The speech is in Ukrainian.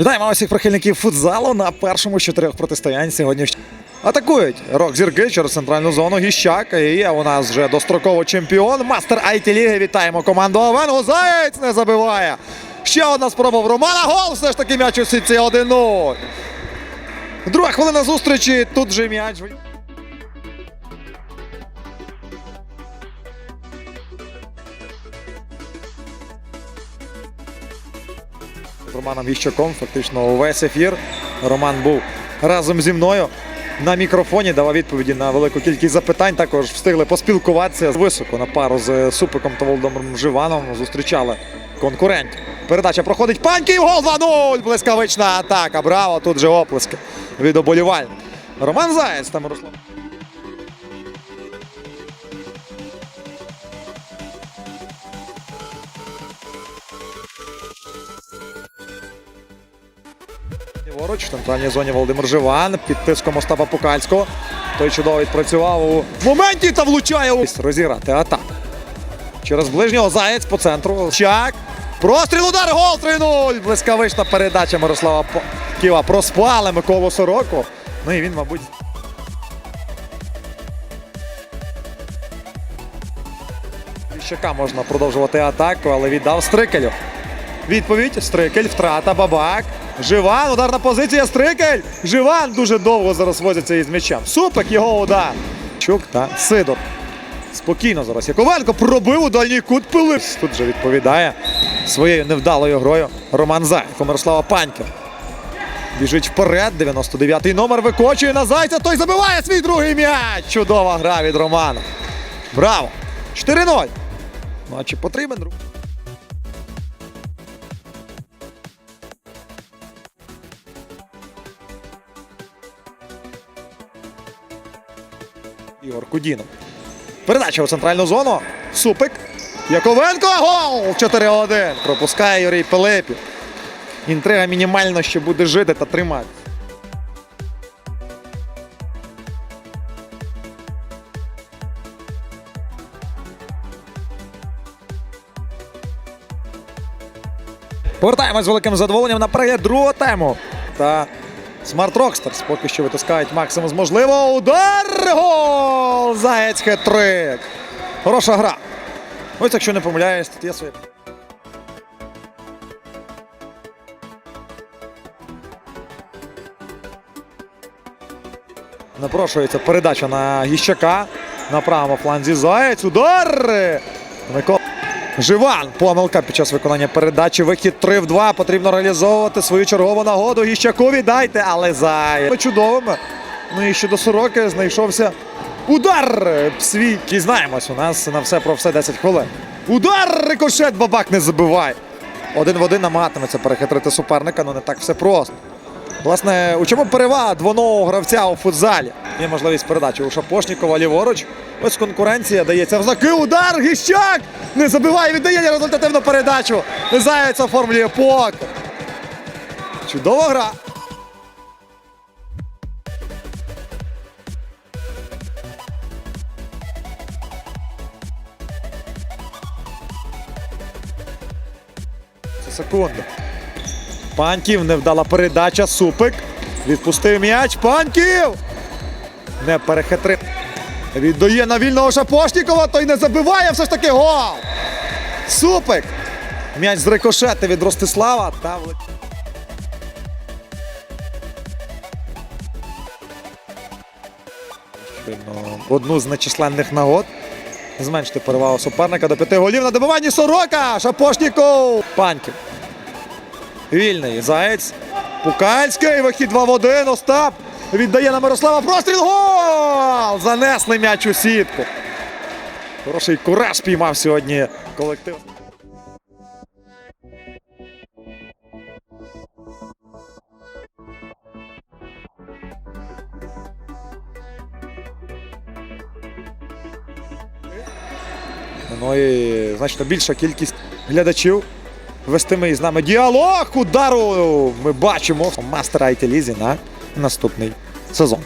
Вітаємо усіх прихильників футзалу на першому з чотирьох протистоянь сьогодні. Атакують рок зірки через центральну зону Гіщак. І у нас вже достроково чемпіон. Мастер IT Ліги. Вітаємо команду Овен. Заєць не забиває. Ще одна спроба в Романа. Гол все ж таки м'яч у сітці 1-0. Друга хвилина зустрічі. Тут же м'яч. Романом Віщаком. Фактично увесь ефір. Роман був разом зі мною на мікрофоні, давав відповіді на велику кількість запитань. Також встигли поспілкуватися високо на пару з Супиком та Володимиром Живаном. Зустрічали конкурентів. Передача проходить Паньків. Гол 2-0. Блискавична атака. Браво! Тут же оплески від оболівальників. Роман Заєць та Мирослав. Ліворуч в центральній зоні Володимир Живан під тиском Остапа Пукальського. Той чудово відпрацював у моменті та влучає у розіграти атаку. Через ближнього Заєць по центру. Чак. Простріл удар гол 3-0. Блискавична передача Мирослава Ківа. Проспали Миколу Сороку. Ну і він, мабуть. Віщака можна продовжувати атаку, але віддав Стрикелю. Відповідь Стрикель, втрата, бабак. Живан, ударна позиція, Стрикель. Живан дуже довго зараз возиться із м'ячем. Супик його удар. Чук та Сидор. Спокійно зараз. Яковенко пробив у дальній кут пилип. Тут же відповідає своєю невдалою грою Роман Зайко. Мирослава Паньків. Біжить вперед. 99-й номер викочує на зайця. Той забиває свій другий м'яч. Чудова гра від Романа. Браво! 4-0. Ну а чи потрібен друг? Ігор Кудінов. Передача у центральну зону. Супик. Яковенко. Гол! 4-1. Пропускає Юрій Пилипів. Інтрига мінімально ще буде жити та тримати. Повертаємось з великим задоволенням на перегляд другу тему. Та Smart Rockstars поки що витискають максимум з можливого. Удар! Гол! Заєць хитрик. Хороша гра. Ось якщо не помиляюсь, тут є своє. Напрошується передача на Гіщака. На правому фланзі Заєць. Удар! Микола. Живан. Помилка під час виконання передачі. Вихід 3 в 2. Потрібно реалізовувати свою чергову нагоду. Гіщаку віддайте, але Заєць. Чудовим. Ну і щодо сороки знайшовся удар свій. Дізнаємось, у нас на все про все 10 хвилин. Удар! Рикошет бабак не забиває. Один в один намагатиметься перехитрити суперника, ну не так все просто. Власне, у чому перевага двонового гравця у футзалі? Є можливість передачі у Шапошнікова ліворуч. Ось конкуренція дається в знаки. Удар! Гіщак! Не забиває, віддає результативну передачу. Заяць оформлює покер. Чудова гра. Це секунда. Паньків невдала передача. Супик. Відпустив м'яч. Паньків! Не перехитрив. Віддає на вільного Шапошнікова, той не забиває все ж таки гол. Супик. М'яч з рикошети від Ростислава та Одну з нечисленних нагод. Зменшити перевагу суперника до п'яти голів на добиванні Сорока. Шапошніков. Паньків. Вільний. Заєць. Пукальський. Вихід 2 в 1. Остап. Віддає на Мирослава. Простріл. Гол! Занесли м'яч у сітку. Хороший кураж спіймав сьогодні колектив. Ну і значно більша кількість глядачів вестиме із нами діалог. Удару ми бачимо мастера IT Лізі на наступний сезон.